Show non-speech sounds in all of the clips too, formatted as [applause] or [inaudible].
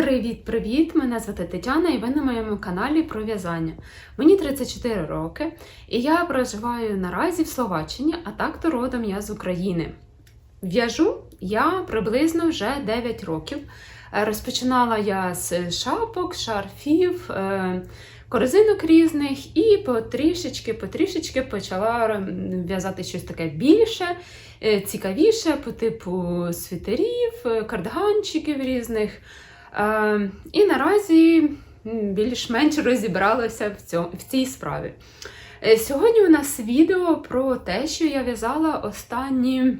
Привіт-привіт! Мене звати Тетяна і ви на моєму каналі про в'язання. Мені 34 роки, і я проживаю наразі в Словаччині, а так то родом я з України. В'яжу я приблизно вже 9 років. Е, Розпочинала я з шапок, шарфів, е, корзинок різних і потрішечки, потрішечки почала в'язати щось таке більше, е, цікавіше по типу світерів, кардиганчиків різних. Е, І наразі більш-менш розібралася в, цьому, в цій справі. Е, Сьогодні у нас відео про те, що я в'язала останні,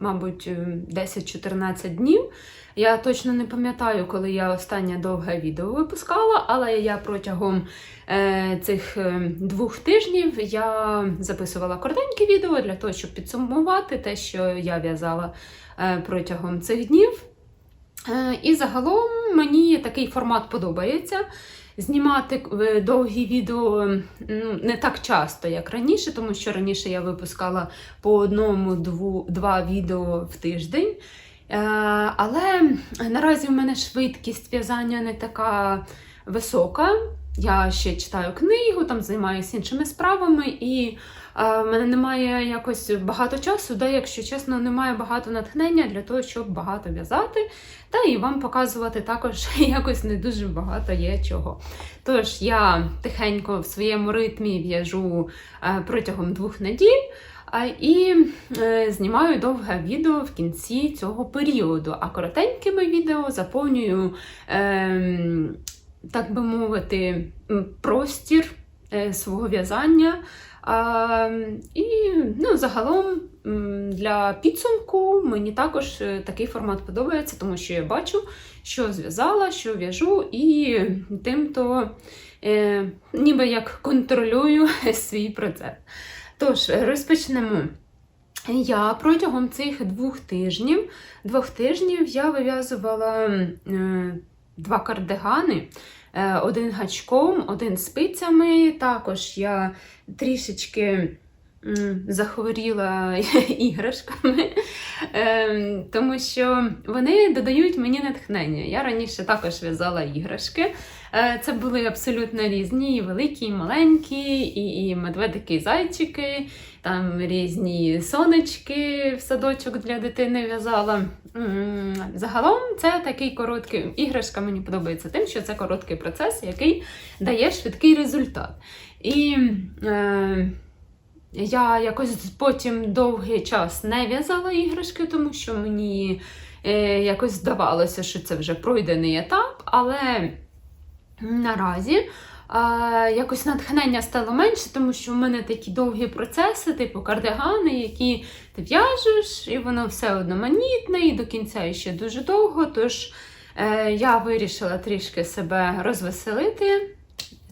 мабуть, е, 10-14 днів. Я точно не пам'ятаю, коли я останнє довге відео випускала, але я протягом е, цих е, двох тижнів я записувала коротенькі відео для того, щоб підсумувати те, що я в'язала е, протягом цих днів. Е, І загалом мені такий формат подобається. Знімати е, довгі відео ну, не так часто, як раніше, тому що раніше я випускала по одному дву, два відео в тиждень. Е, Але наразі в мене швидкість в'язання не така висока. Я ще читаю книгу, там займаюся іншими справами, і в мене немає якось багато часу, де, якщо чесно, немає багато натхнення для того, щоб багато в'язати. Та і вам показувати також [laughs] якось не дуже багато є чого. Тож я тихенько в своєму ритмі в'яжу е, протягом двох неділь. І е, знімаю довге відео в кінці цього періоду, а коротенькими відео заповнюю, е, так би мовити, простір е, свого в'язання. А, і ну, загалом для підсумку мені також е, такий формат подобається, тому що я бачу, що зв'язала, що в'яжу, і тим-то е, ніби як контролюю [laughs] свій процес. Тож, розпочнемо. Я протягом цих двох тижнів, двох тижнів я вив'язувала е, два кардигани. Е, один гачком, один спицями. Також я трішечки захворіла [laughs] іграшками, е, тому що вони додають мені натхнення. Я раніше також в'язала іграшки. Е, Це були абсолютно різні, і великі, і маленькі, і, і медведики, і зайчики, там різні сонечки в садочок для дитини в'язала. Загалом це такий короткий іграшка. Мені подобається тим, що це короткий процес, який дає швидкий результат. І е, я якось потім довгий час не в'язала іграшки, тому що мені е, якось здавалося, що це вже пройдений етап, але наразі. А, якось натхнення стало менше, тому що в мене такі довгі процеси, типу кардигани, які ти в'яжеш, і воно все одноманітне, і до кінця ще дуже довго. Тож е, я вирішила трішки себе розвеселити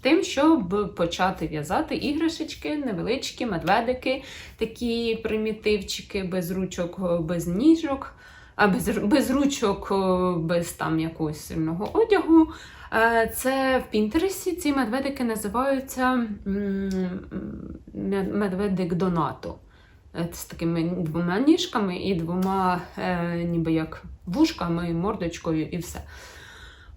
тим, щоб почати в'язати іграшечки, невеличкі медведики, такі примітивчики, без ручок, без ніжок, а без, без ручок, без там якогось сильного одягу. Е, Це в Пінтересі ці медведики називаються медведик Донато. Е, З такими двома ніжками і двома, е, ніби як вушками, мордочкою і все.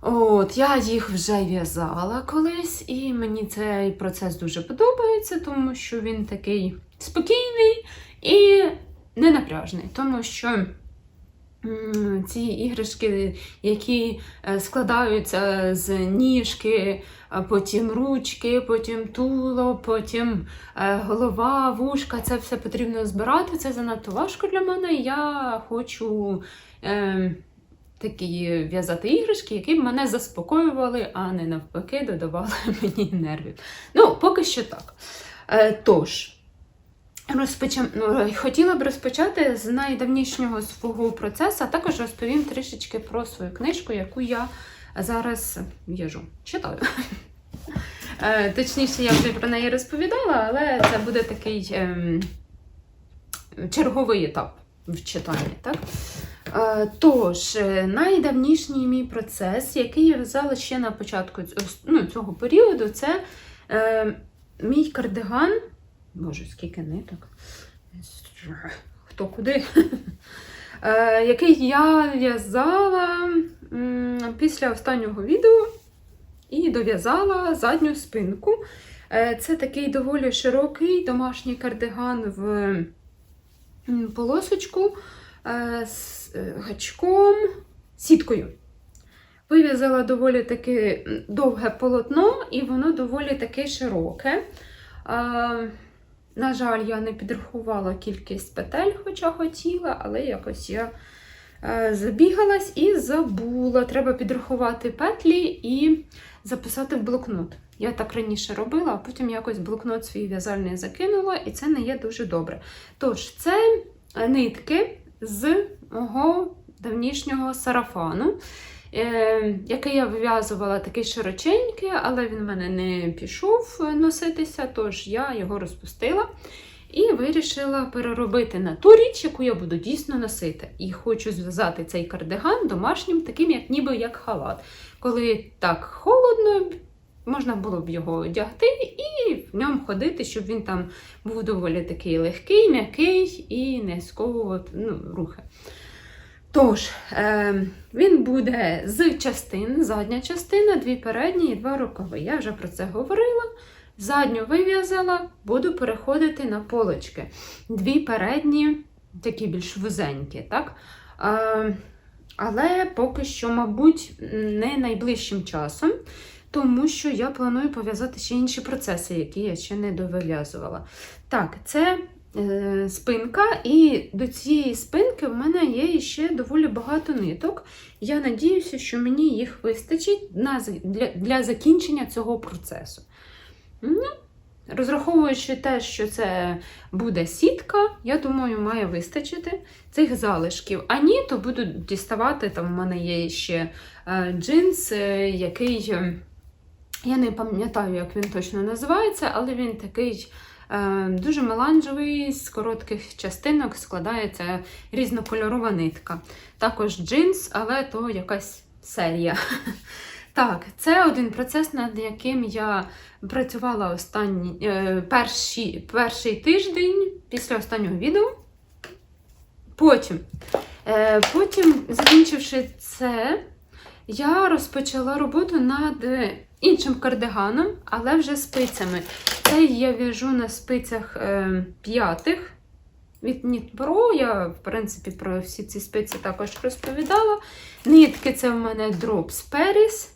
От, я їх вже в'язала колись, і мені цей процес дуже подобається, тому що він такий спокійний і ненапряжний, тому що ці іграшки, які е, складаються з ніжки, потім ручки, потім туло, потім е, голова, вушка, це все потрібно збирати. Це занадто важко для мене. Я хочу. Такі в'язати іграшки, які б мене заспокоювали, а не навпаки додавали [laughs] мені нервів. Ну, поки що так. Е, тож, розпочем... ну, хотіла б розпочати з найдавнішнього свого процесу, а також розповім трішечки про свою книжку, яку я зараз в'яжу. Читаю. [laughs] Е, Точніше, я вже про неї розповідала, але це буде такий ем, черговий етап в читанні. Так? Е, Тож, е, найдавнішній мій процес, який я в'язала ще на початку ну, цього періоду, це е, мій кардиган. Боже, скільки ниток. Хто куди? Е, який я в'язала після останнього відео і дов'язала задню спинку. Е, Це такий доволі широкий домашній кардиган в полосочку з е, гачком, сіткою. Вив'язала доволі таке довге полотно, і воно доволі таке широке. Е, На жаль, я не підрахувала кількість петель, хоча хотіла, але якось я е, забігалась і забула. Треба підрахувати петлі і записати в блокнот. Я так раніше робила, а потім якось блокнот свій в'язальний закинула, і це не є дуже добре. Тож, це нитки з мого давнішнього сарафану, е, який я вив'язувала такий широченький, але він в мене не пішов носитися, тож я його розпустила. І вирішила переробити на ту річ, яку я буду дійсно носити. І хочу зв'язати цей кардиган домашнім, таким, як ніби як халат. Коли так холодно, можна було б його одягти і в ньому ходити, щоб він там був доволі такий легкий, м'який і не сковував ну, рухи. Тож, е, він буде з частин, задня частина, дві передні і два рукави. Я вже про це говорила. Задню вив'язала, буду переходити на полочки. Дві передні, такі більш вузенькі, так? Е, але поки що, мабуть, не найближчим часом, тому що я планую пов'язати ще інші процеси, які я ще не довив'язувала. Так, це е, спинка, і до цієї спинки в мене є ще доволі багато ниток. Я надіюся, що мені їх вистачить на, для, для закінчення цього процесу. Ну, розраховуючи те, що це буде сітка, я думаю, має вистачити цих залишків. А ні, то буду діставати. Там в мене є ще е, джинс, е, який. Я не пам'ятаю, як він точно називається, але він такий е, дуже меланжевий, з коротких частинок складається різнокольорова нитка. Також джинс, але то якась серія. [laughs] Так, це один процес, над яким я працювала останні, е, перші, перший тиждень після останнього відео. Потім, е, потім, закінчивши це, я розпочала роботу над е, іншим кардиганом, але вже спицями. Цей я в'яжу на спицях е, п'ятих від Нітпро. Я, в принципі, про всі ці спиці також розповідала. Нитки це в мене Drops Paris.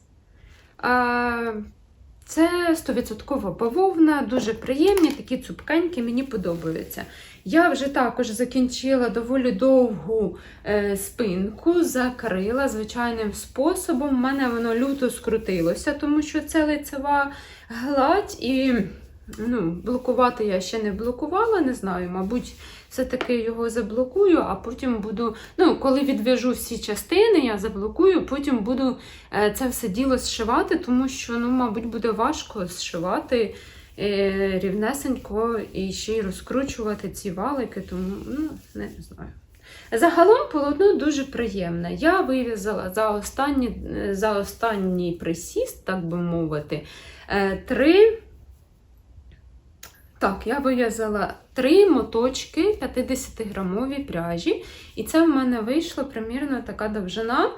Це 100% бавовна, дуже приємні, такі цупкенькі, мені подобаються. Я вже також закінчила доволі довгу е, спинку, закрила звичайним способом. У мене воно люто скрутилося, тому що це лицева гладь і ну, блокувати я ще не блокувала, не знаю, мабуть, все-таки його заблокую, а потім буду. Ну, коли відв'яжу всі частини, я заблокую, потім буду е, це все діло зшивати, тому що, ну, мабуть, буде важко зшивати рівнесенько і ще й розкручувати ці валики, тому ну, не знаю. Загалом полотно дуже приємне. Я вив'язала за останні, за останній присіст, так би мовити, е, три. Так, я вив'язала три моточки 50-грамові пряжі, і це в мене вийшло примірно така довжина,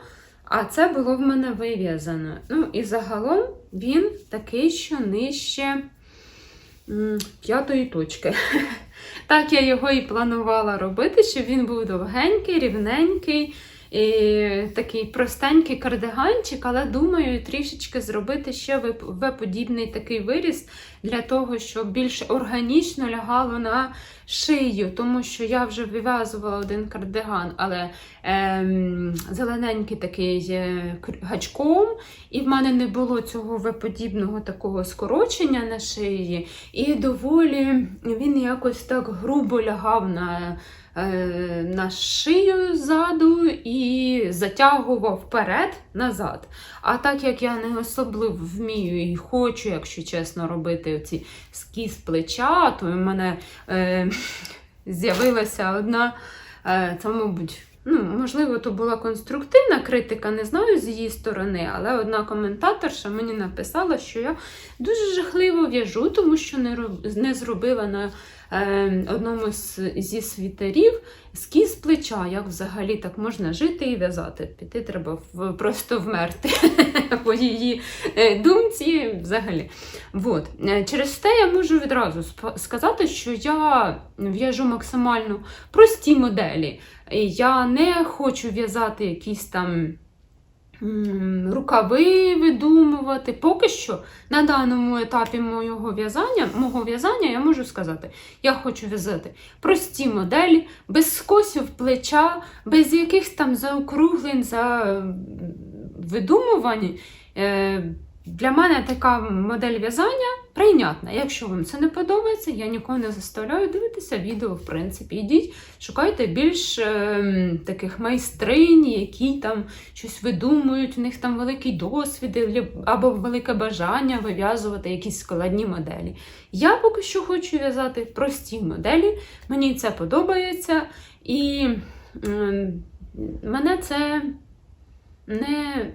а це було в мене вив'язано. Ну, і загалом він такий, що нижче п'ятої точки. [laughs] Так я його і планувала робити, щоб він був довгенький, рівненький. І такий простенький кардиганчик, але думаю, трішечки зробити ще В-подібний такий виріс для того, щоб більш органічно лягало на шию, тому що я вже вив'язувала один кардиган, але ем, зелененький такий е, гачком, і в мене не було цього В-подібного такого скорочення на шиї, і доволі він якось так грубо лягав на на шию ззаду і затягував вперед назад. А так як я не особливо вмію і хочу, якщо чесно, робити ці скіз плеча, то в мене е, [laughs] з'явилася одна, е, це, мабуть. Ну, можливо, то була конструктивна критика, не знаю з її сторони, але одна коментаторша мені написала, що я дуже жахливо в'яжу, тому що не, роб... не зробила на е, одному з, зі світерів скіз плеча, як взагалі так можна жити і в'язати. Піти треба просто вмерти [laughs] по її е, думці взагалі. Вот. Е, Через те я можу відразу сказати, що я в'яжу максимально прості моделі. Я не хочу в'язати якісь там рукави видумувати. Поки що на даному етапі моєго в'язання, мого в'язання я можу сказати, я хочу в'язати прості моделі, без скосів плеча, без якихось там заокруглень, за видумувань. Е, Для мене така модель в'язання прийнятна. Якщо вам це не подобається, я нікого не заставляю дивитися відео, в принципі. Ідіть, шукайте більш е, таких майстринь, які там щось видумують, у них там великий досвід або велике бажання вив'язувати якісь складні моделі. Я поки що хочу в'язати прості моделі, мені це подобається, і м, мене це не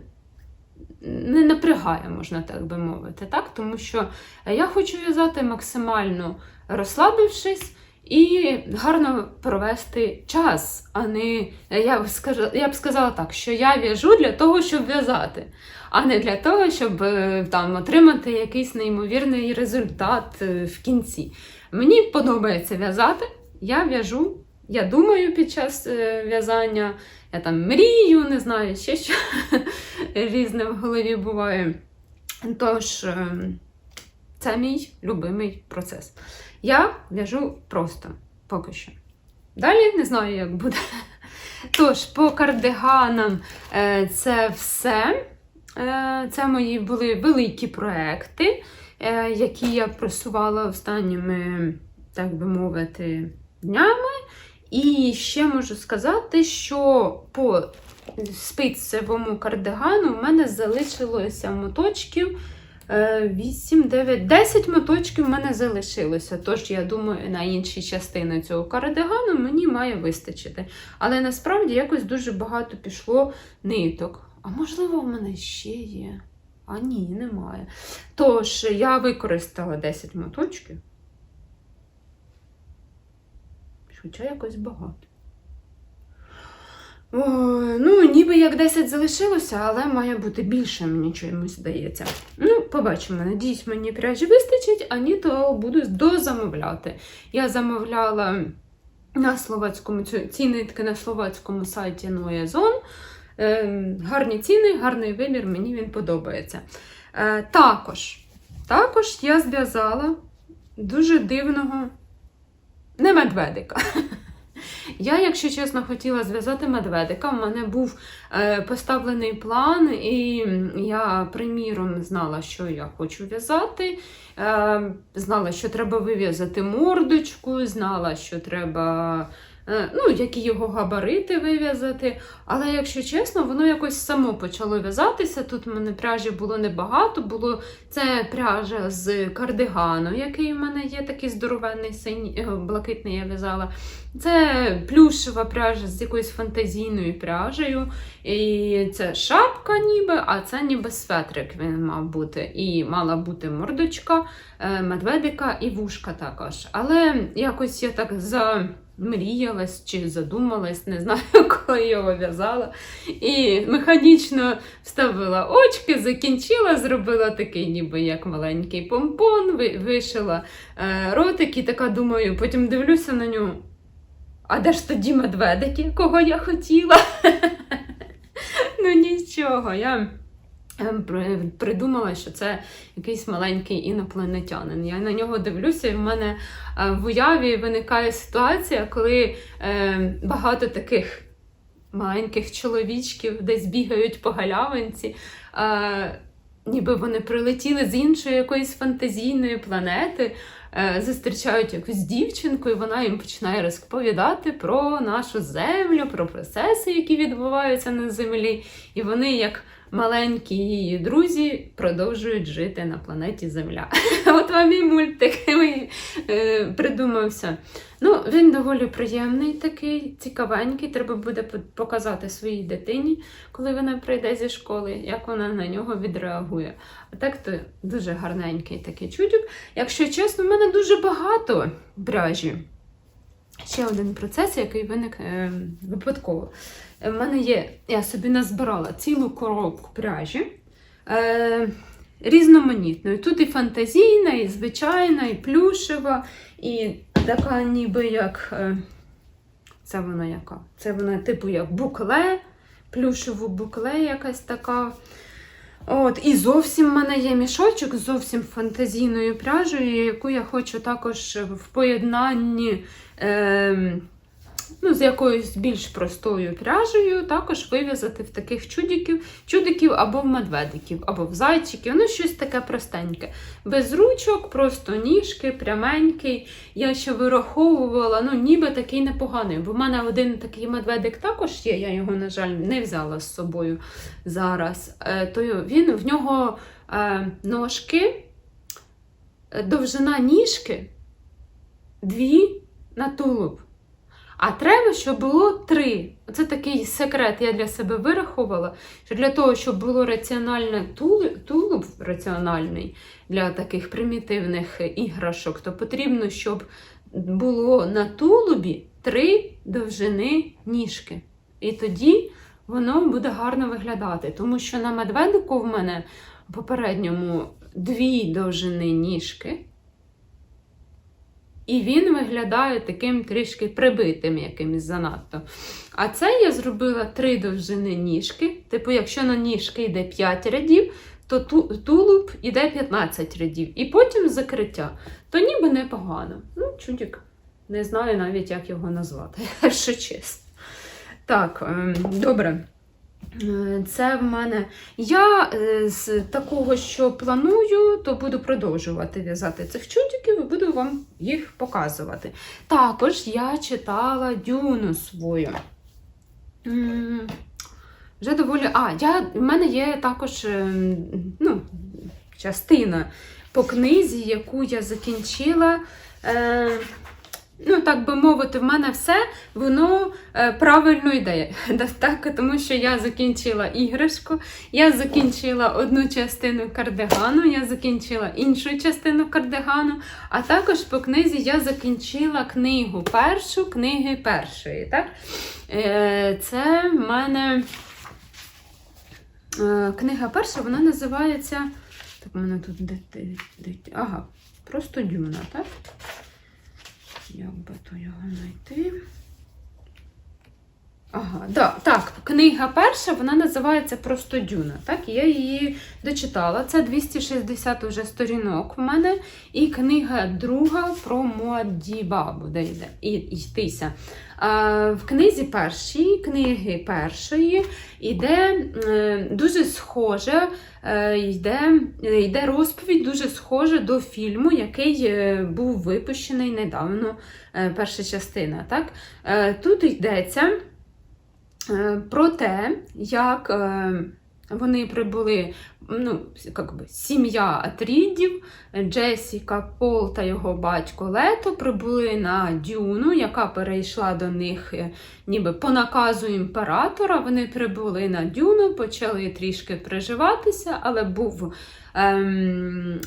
не напрягає, можна так би мовити, так? тому що я хочу в'язати максимально розслабившись і гарно провести час, а не я б скажу, я б сказала так, що я в'яжу для того, щоб в'язати, а не для того, щоб е, там отримати якийсь неймовірний результат е, в кінці. Мені подобається в'язати, я в'яжу. Я думаю під час е, в'язання, я там мрію, не знаю, ще що [laughs] різне в голові буває. Тож, е, це мій любимий процес. Я в'яжу просто поки що. Далі не знаю, як буде. [laughs] Тож, по кардиганам е, це все. Е, Це мої були великі проекти, які я просувала останніми, так би мовити, днями. І ще можу сказати, що по спицевому кардигану в мене залишилося моточків е, 8, 9, 10 моточків в мене залишилося. Тож, я думаю, на інші частини цього кардигану мені має вистачити. Але насправді якось дуже багато пішло ниток. А можливо, в мене ще є. А ні, немає. Тож, я використала 10 моточків. Хоча якось багато. О, ну, ніби як 10 залишилося, але має бути більше, мені чомусь здається. Ну, побачимо. Надіюсь, мені пряжі вистачить, а ні, то буду дозамовляти. Я замовляла на словацькому ці нитки на словацькому сайті Noezon. Е, гарні ціни, гарний вибір, мені він подобається. Е, також, також я зв'язала дуже дивного не медведика. [laughs] Я, якщо чесно, хотіла зв'язати медведика. У мене був е, поставлений план, і я, приміром, знала, що я хочу в'язати. Е, знала, що треба вив'язати мордочку, знала, що треба. Е, Ну, які його габарити вив'язати. Але, якщо чесно, воно якось само почало в'язатися. Тут в мене пряжі було небагато. Було це пряжа з кардигану, який в мене є, такий здоровенний синій, е, блакитний я в'язала. Це плюшева пряжа з якоюсь фантазійною пряжею. І це шапка, ніби, а це ніби светрик він мав бути. І мала бути мордочка, е, медведика і вушка також. Але якось я так замріялась чи задумалась, не знаю, [laughs] коли його в'язала. І механічно вставила очки, закінчила, зробила такий, ніби як маленький помпон, вишила е, ротик і така думаю, потім дивлюся на нього. А де ж тоді медведики, кого я хотіла? [laughs] ну нічого, я придумала, що це якийсь маленький інопланетянин. Я на нього дивлюся, і в мене е, в уяві виникає ситуація, коли е, багато таких маленьких чоловічків десь бігають по галявинці. Е, Ніби вони прилетіли з іншої якоїсь фантазійної планети, е, зустрічають якусь дівчинку, і вона їм починає розповідати про нашу землю, про процеси, які відбуваються на землі. І вони, як маленькі її друзі продовжують жити на планеті Земля. [laughs] От вам і мультик [laughs] е, придумався. Ну, він доволі приємний, такий, цікавенький. Треба буде показати своїй дитині, коли вона прийде зі школи, як вона на нього відреагує. А так то дуже гарненький такий чудик. Якщо чесно, в мене дуже багато пряжі. Ще один процес, який виник е, випадково. У мене є, я собі назбирала цілу коробку пряжі. Е, різноманітної. Тут і фантазійна, і звичайна, і плюшева, і така ніби як. Е, це вона яка? Це вона типу як букле, плюшеву букле якась така. От, і зовсім в мене є мішочок з зовсім фантазійною пряжею, яку я хочу також в поєднанні е, ну, з якоюсь більш простою пряжею, також вив'язати в таких чудиків, чудиків або в медведиків, або в зайчиків. Ну, щось таке простеньке. Без ручок, просто ніжки, пряменький. Я ще вираховувала, ну, ніби такий непоганий. Бо в мене один такий медведик також є, я його, на жаль, не взяла з собою зараз. Е, то він в нього е, ножки, е, довжина ніжки, дві на тулуб. А треба, щоб було три. Це такий секрет, я для себе вирахувала, що для того, щоб було раціональне тулуб, раціональний для таких примітивних іграшок, то потрібно, щоб було на тулубі три довжини ніжки. І тоді воно буде гарно виглядати. Тому що на медведику в мене попередньому дві довжини ніжки. І він виглядає таким трішки прибитим якимось занадто. А це я зробила три довжини ніжки. Типу, якщо на ніжки йде 5 рядів, то тулуб йде 15 рядів. І потім закриття. То ніби непогано. Ну, чудик. Не знаю навіть, як його назвати, [laughs] якщо чесно. Так, ем, добре. Е, Це в мене. Я е, з такого, що планую, то буду продовжувати в'язати цих чудиків і буду вам їх показувати. Також я читала дюну свою. Вже доволі. А, я, в мене є також ем, ну, частина по книзі, яку я закінчила. Е, Ну, так би мовити, в мене все воно е, правильно йде. [laughs] Так, тому що я закінчила іграшку, я закінчила одну частину кардигану, я закінчила іншу частину кардигану, а також по книзі я закінчила книгу першу, книги першої. Так? Е, це в мене е, книга перша, вона називається. Так, у мене тут де, ага, просто дюна, так? Як би то його знайти? Ага, да, так, книга перша, вона називається Просто Дюна. Так, я її дочитала. Це 260 вже сторінок в мене. І книга друга про Муаддіба буде йтися. В книзі першій, книги першої йде е, дуже схоже, е, йде, йде розповідь дуже схожа до фільму, який е, був випущений недавно, перша частина. Так? Тут йдеться про те, як е, вони прибули, ну, як би, сім'я Атрідів, Джесіка, Пол та його батько Лето прибули на Дюну, яка перейшла до них е, ніби по наказу імператора. Вони прибули на Дюну, почали трішки приживатися, але був ем,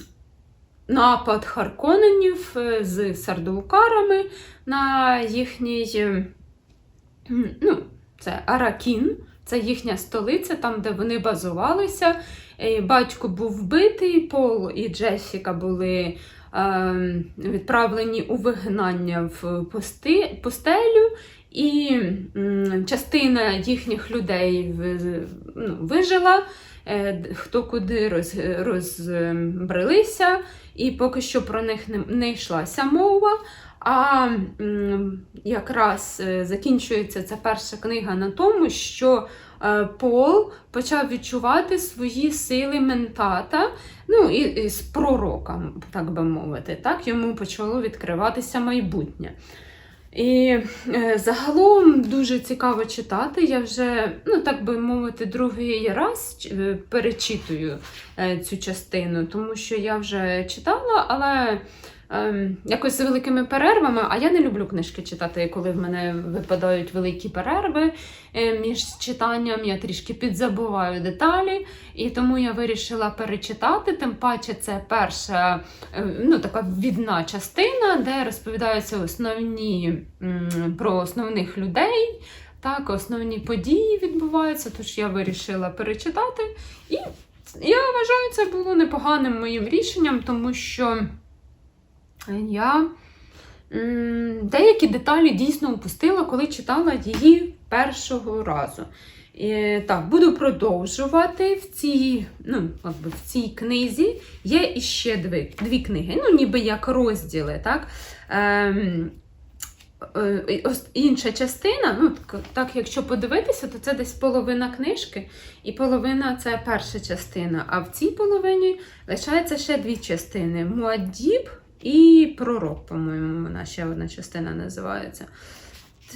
напад Харконенів е, з сардулкарами на їхній. е, ну, це Аракін, це їхня столиця, там, де вони базувалися. Е, Батько був вбитий, Пол і Джесіка були е, відправлені у вигнання в пусти, пустелю, і м, частина їхніх людей в- ну, вижила, е, хто куди роз, розбрелися, і поки що про них не, не йшлася мова. А якраз е, закінчується ця перша книга на тому, що е, Пол почав відчувати свої сили ментата, ну і, з пророка, так би мовити. Так, йому почало відкриватися майбутнє. І е, загалом дуже цікаво читати. Я вже, ну так би мовити, другий раз е, перечитую е, цю частину, тому що я вже читала, але якось з великими перервами. А я не люблю книжки читати, коли в мене випадають великі перерви е, між читанням. Я трішки підзабуваю деталі, і тому я вирішила перечитати. Тим паче, це перша е, ну, така відна частина, де розповідаються основні про основних людей. Так, основні події відбуваються, тож я вирішила перечитати. І я вважаю, це було непоганим моїм рішенням, тому що я деякі деталі дійсно упустила, коли читала її першого разу. І, так, буду продовжувати в цій, ну, якби в цій книзі є іще дві, дві книги, ну, ніби як розділи. Так? Ем, е, інша частина, ну, так, якщо подивитися, то це десь половина книжки, і половина це перша частина. А в цій половині лишається ще дві частини: Муаддіб і Пророк, по-моєму, вона ще одна частина називається.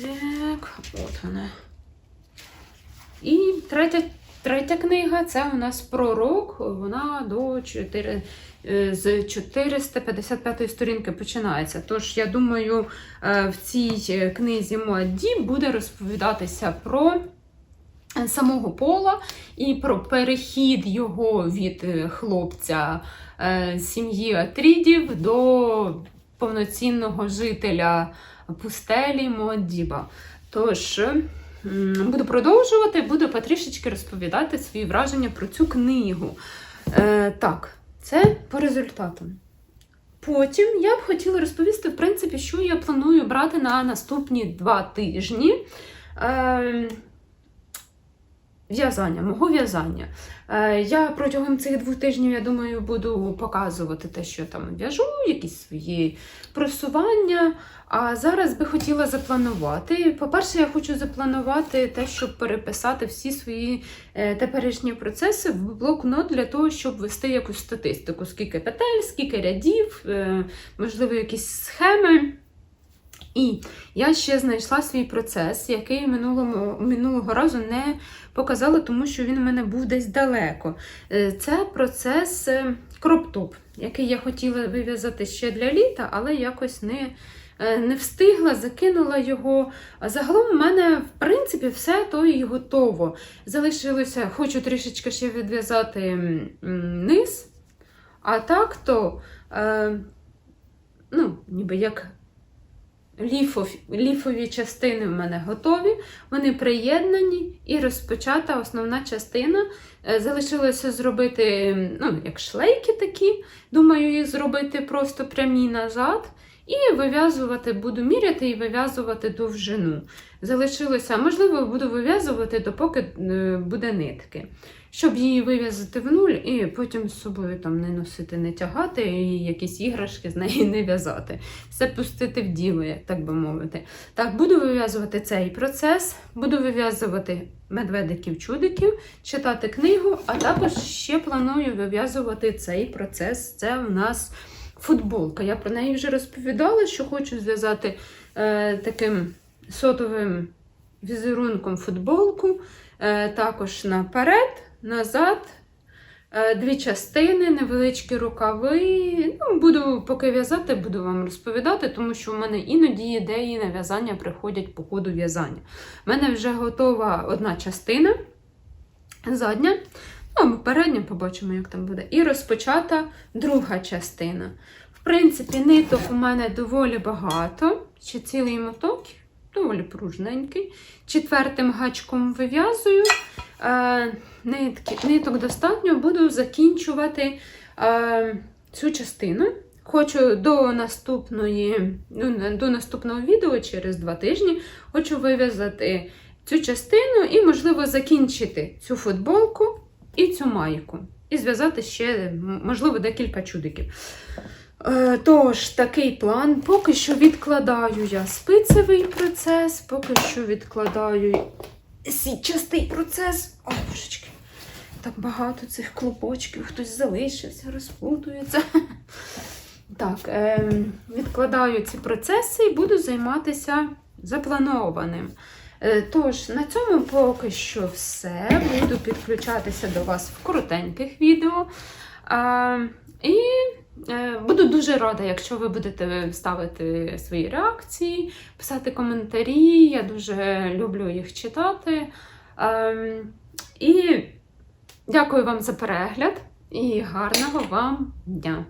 Так, от вона. І третя, третя книга це у нас пророк. Вона до 4, е, з 455 сторінки починається. Тож, я думаю, е, в цій е, книзі Муадді буде розповідатися про самого Пола і про перехід його від е, хлопця е, сім'ї Атрідів до повноцінного жителя пустелі Муаддіба. Тож. Буду продовжувати, буду потрішечки розповідати свої враження про цю книгу. Е, так, це по результатам. Потім я б хотіла розповісти, в принципі, що я планую брати на наступні два тижні. Е, В'язання, мого в'язання. Е, я протягом цих двох тижнів, я думаю, буду показувати те, що там в'яжу, якісь свої просування. А зараз би хотіла запланувати. По-перше, я хочу запланувати те, щоб переписати всі свої е, теперішні процеси в блокнот для того, щоб вести якусь статистику, скільки петель, скільки рядів, е, можливо, якісь схеми. І я ще знайшла свій процес, який минулого, минулого разу не показала, тому що він у мене був десь далеко. Е, Це процес е, кроп-топ, який я хотіла вив'язати ще для літа, але якось не, е, не встигла, закинула його. А загалом у мене, в принципі, все то і готово. Залишилося, хочу трішечки ще відв'язати низ, а так то, е, ну, ніби як ліфові, ліфові частини в мене готові, вони приєднані і розпочата основна частина. Е, Залишилося зробити ну, як шлейки такі. Думаю, їх зробити просто прямі назад. І вив'язувати, буду міряти і вив'язувати довжину. Залишилося, можливо, буду вив'язувати, допоки е, буде нитки. Щоб її вив'язати в нуль і потім з собою там не носити, не тягати, і якісь іграшки з неї не в'язати. Все пустити в діло, так би мовити. Так, буду вив'язувати цей процес, буду вив'язувати медведиків-чудиків, читати книгу, а також ще планую вив'язувати цей процес. Це у нас футболка. Я про неї вже розповідала, що хочу зв'язати е, таким сотовим візерунком футболку, е, також наперед, назад. е, Дві частини, невеличкі рукави. Ну, буду поки в'язати, буду вам розповідати, тому що в мене іноді ідеї на в'язання приходять по ходу в'язання. У мене вже готова одна частина, задня, ну або передня, побачимо, як там буде. І розпочата друга частина. В принципі, ниток у мене доволі багато, ще цілий моток, доволі пружненький. Четвертим гачком вив'язую. Е, нитки, ниток достатньо, буду закінчувати е, цю частину. Хочу до наступної, ну, до наступного відео через два тижні хочу вив'язати цю частину і, можливо, закінчити цю футболку і цю майку. І зв'язати ще, можливо, декілька чудиків. Е, Тож, такий план. Поки що відкладаю я спицевий процес, поки що відкладаю сітчастий процес. О, божечки, так багато цих клопочків, хтось залишився, розпутується. [laughs] Так, е, відкладаю ці процеси і буду займатися запланованим. Е, Тож, на цьому поки що все. Буду підключатися до вас в коротеньких відео. І е, буду дуже рада, якщо ви будете ставити свої реакції, писати коментарі. Я дуже люблю їх читати. І дякую вам за перегляд і гарного вам дня!